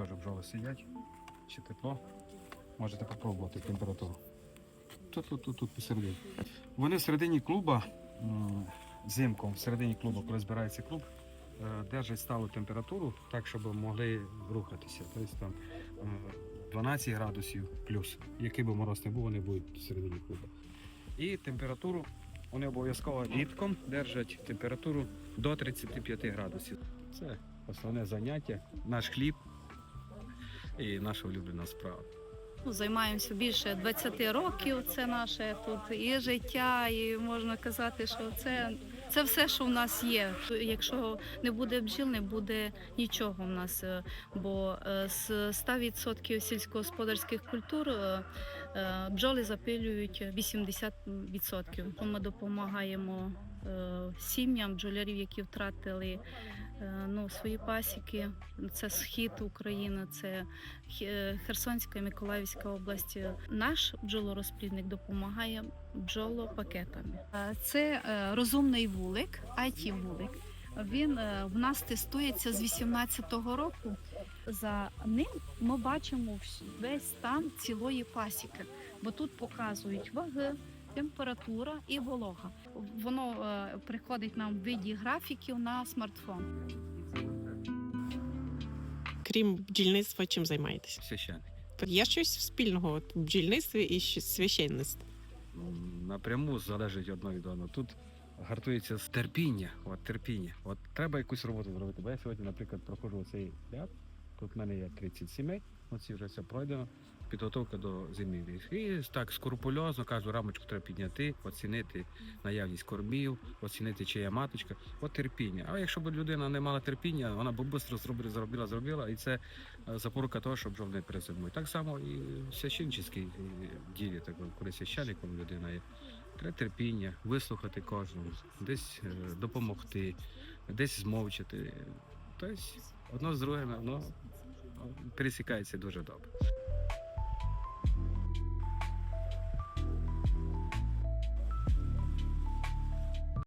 теж бджоли сидять. Чи тепло. Можете попробувати температуру. Тут, тут, тут, тут посередині. Вони всередині клуба, м, зимком, всередині клуба, коли збирається клуб, е, держать сталу температуру, так, щоб могли рухатися. Тобто там е, 12 градусів плюс. Який би мороз не був, вони будуть всередині клуба. І температуру вони обов'язково літком держать температуру до 35 градусів. Це основне заняття, наш хліб і наша улюблена справа. Ну, Займаємося більше 20 років. Це наше тут і життя, і можна казати, що це, це все, що в нас є. Якщо не буде бджіл, не буде нічого в нас. е, Бо е, з 100% сільськогосподарських культур е, бджоли запилюють 80%. Ми допомагаємо сім'ям бджолярів, які втратили е, ну, свої пасіки. Це схід України, це Херсонська і Миколаївська області. Наш бджолорозплідник допомагає бджолопакетами. Е, Це е, розумний вулик, it вулик. Він е, в нас тестується з 18-го року. За ним ми бачимо весь стан цілої пасіки, бо тут показують ваги, температура і волога. Воно е, приходить нам в виді графіків на смартфон. Крім бджільництва, чим займаєтесь? Священник. Є щось спільного от, в бджільництві і священництві? Напряму залежить одно від одного. Тут гартується з терпіння. От терпіння. От треба якусь роботу зробити. Бо я сьогодні, наприклад, проходжу цей ряд. Тут в мене є 30 сімей, оці вже все пройдено. Підготовка до зимівлі. І так скрупульозно кажу, рамочку треба підняти, оцінити наявність кормів, оцінити, чи є маточка. От терпіння. А якщо б людина не мала терпіння, вона б швидко зробила, зробила, зробила, і це е, запорука того, що бджол не перезимує. Так само і в священческій е, ділі, так, коли священником людина є. Треба терпіння, вислухати кожного, десь е, допомогти, десь змовчати. Тобто одно з другим воно е, пересікається дуже добре.